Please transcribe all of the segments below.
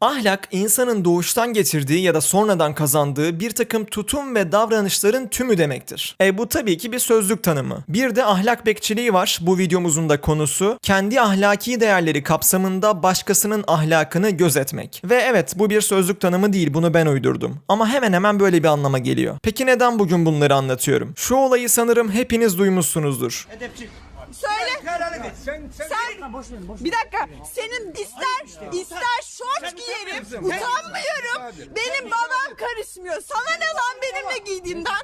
Ahlak, insanın doğuştan getirdiği ya da sonradan kazandığı bir takım tutum ve davranışların tümü demektir. E bu tabii ki bir sözlük tanımı. Bir de ahlak bekçiliği var bu videomuzun da konusu. Kendi ahlaki değerleri kapsamında başkasının ahlakını gözetmek. Ve evet bu bir sözlük tanımı değil bunu ben uydurdum. Ama hemen hemen böyle bir anlama geliyor. Peki neden bugün bunları anlatıyorum? Şu olayı sanırım hepiniz duymuşsunuzdur. Edepçi. Söyle. Sen, sen, Sen bir dakika. Senin ister ister şort giyerim. Utanmıyorum. Benim babam karışmıyor. Sana ne lan benimle giydiğimden?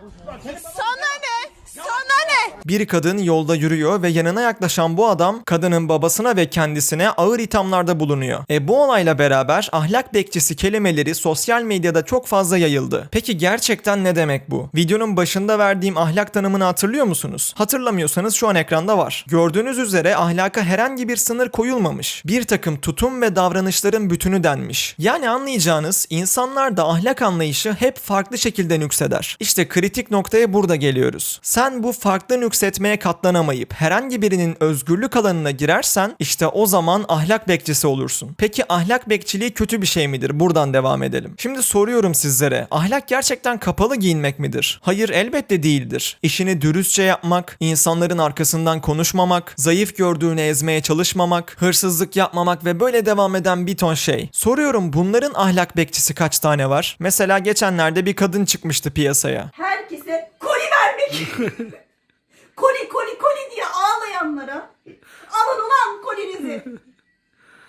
Sana ne? Sana ne? Bir kadın yolda yürüyor ve yanına yaklaşan bu adam kadının babasına ve kendisine ağır ithamlarda bulunuyor. E bu olayla beraber ahlak bekçisi kelimeleri sosyal medyada çok fazla yayıldı. Peki gerçekten ne demek bu? Videonun başında verdiğim ahlak tanımını hatırlıyor musunuz? Hatırlamıyorsanız şu an ekranda var. Gördüğünüz üzere ahlaka herhangi bir sınır koyulmamış. Bir takım tutum ve davranışların bütünü denmiş. Yani anlayacağınız insanlarda ahlak anlayışı hep farklı şekilde nükseder. İşte kritik noktaya burada geliyoruz. Sen bu farklı nüksetmeye katlanamayıp herhangi birinin özgürlük alanına girersen işte o zaman ahlak bekçisi olursun. Peki ahlak bekçiliği kötü bir şey midir? Buradan devam edelim. Şimdi soruyorum sizlere. Ahlak gerçekten kapalı giyinmek midir? Hayır elbette değildir. İşini dürüstçe yapmak, insanların arkasından konuşmamak, zayıf gördüğünü ezmeye çalışmamak, hırsızlık yapmamak ve böyle devam eden bir ton şey. Soruyorum bunların ahlak bekçisi kaç tane var? Mesela geçenlerde bir kadın çıkmıştı piyasaya. herkese koli vermek. koli koli koli diye ağlayanlara alın ulan kolinizi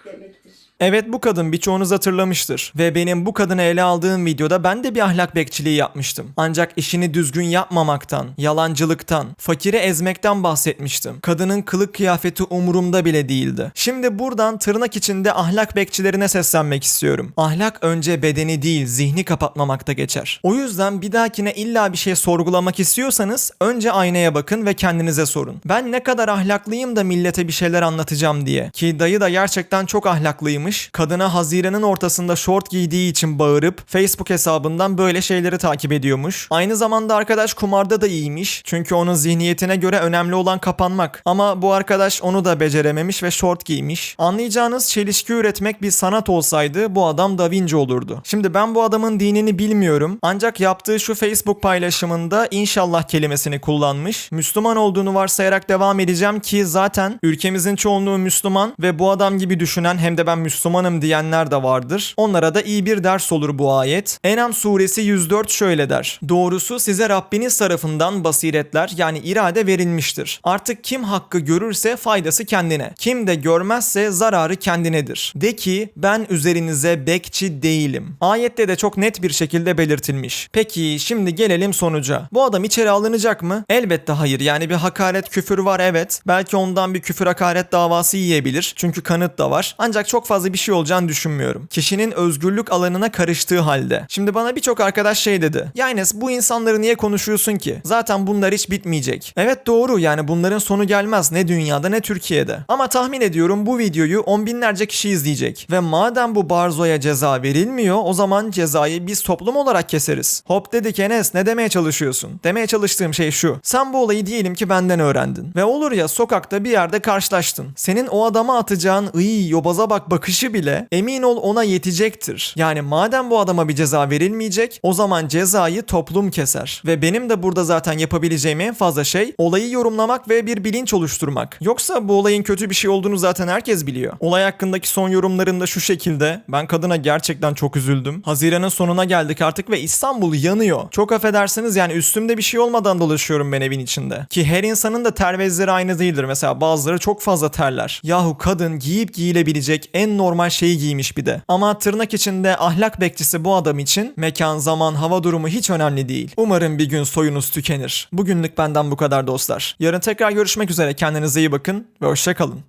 demektir. Evet bu kadın birçoğunuz hatırlamıştır. Ve benim bu kadını ele aldığım videoda ben de bir ahlak bekçiliği yapmıştım. Ancak işini düzgün yapmamaktan, yalancılıktan, fakiri ezmekten bahsetmiştim. Kadının kılık kıyafeti umurumda bile değildi. Şimdi buradan tırnak içinde ahlak bekçilerine seslenmek istiyorum. Ahlak önce bedeni değil zihni kapatmamakta geçer. O yüzden bir dahakine illa bir şey sorgulamak istiyorsanız önce aynaya bakın ve kendinize sorun. Ben ne kadar ahlaklıyım da millete bir şeyler anlatacağım diye. Ki dayı da gerçekten çok ahlaklıymış. Kadına Haziran'ın ortasında şort giydiği için bağırıp Facebook hesabından böyle şeyleri takip ediyormuş. Aynı zamanda arkadaş kumarda da iyiymiş. Çünkü onun zihniyetine göre önemli olan kapanmak. Ama bu arkadaş onu da becerememiş ve şort giymiş. Anlayacağınız çelişki üretmek bir sanat olsaydı bu adam Da Vinci olurdu. Şimdi ben bu adamın dinini bilmiyorum. Ancak yaptığı şu Facebook paylaşımında inşallah kelimesini kullanmış. Müslüman olduğunu varsayarak devam edeceğim ki zaten ülkemizin çoğunluğu Müslüman ve bu adam gibi düşünen hem de ben Müslümanım diyenler de vardır. Onlara da iyi bir ders olur bu ayet. Enam suresi 104 şöyle der. Doğrusu size Rabbiniz tarafından basiretler yani irade verilmiştir. Artık kim hakkı görürse faydası kendine. Kim de görmezse zararı kendinedir. De ki ben üzerinize bekçi değilim. Ayette de çok net bir şekilde belirtilmiş. Peki şimdi gelelim sonuca. Bu adam içeri alınacak mı? Elbette hayır. Yani bir hakaret küfür var evet. Belki ondan bir küfür hakaret davası yiyebilir. Çünkü kanıt da var. Ancak çok fazla bir şey olacağını düşünmüyorum. Kişinin özgürlük alanına karıştığı halde. Şimdi bana birçok arkadaş şey dedi. Ya Enes bu insanları niye konuşuyorsun ki? Zaten bunlar hiç bitmeyecek. Evet doğru yani bunların sonu gelmez ne dünyada ne Türkiye'de. Ama tahmin ediyorum bu videoyu on binlerce kişi izleyecek. Ve madem bu Barzo'ya ceza verilmiyor o zaman cezayı biz toplum olarak keseriz. Hop dedik Enes ne demeye çalışıyorsun? Demeye çalıştığım şey şu. Sen bu olayı diyelim ki benden öğrendin. Ve olur ya sokakta bir yerde karşılaştın. Senin o adama atacağın ıy yobaza bak bakışı bile emin ol ona yetecektir. Yani madem bu adama bir ceza verilmeyecek o zaman cezayı toplum keser. Ve benim de burada zaten yapabileceğim en fazla şey olayı yorumlamak ve bir bilinç oluşturmak. Yoksa bu olayın kötü bir şey olduğunu zaten herkes biliyor. Olay hakkındaki son yorumlarım da şu şekilde. Ben kadına gerçekten çok üzüldüm. Haziran'ın sonuna geldik artık ve İstanbul yanıyor. Çok affedersiniz yani üstümde bir şey olmadan dolaşıyorum ben evin içinde. Ki her insanın da ter bezleri aynı değildir. Mesela bazıları çok fazla terler. Yahu kadın giyip giyilebilecek en normal şeyi giymiş bir de. Ama tırnak içinde ahlak bekçisi bu adam için mekan, zaman, hava durumu hiç önemli değil. Umarım bir gün soyunuz tükenir. Bugünlük benden bu kadar dostlar. Yarın tekrar görüşmek üzere. Kendinize iyi bakın ve hoşçakalın.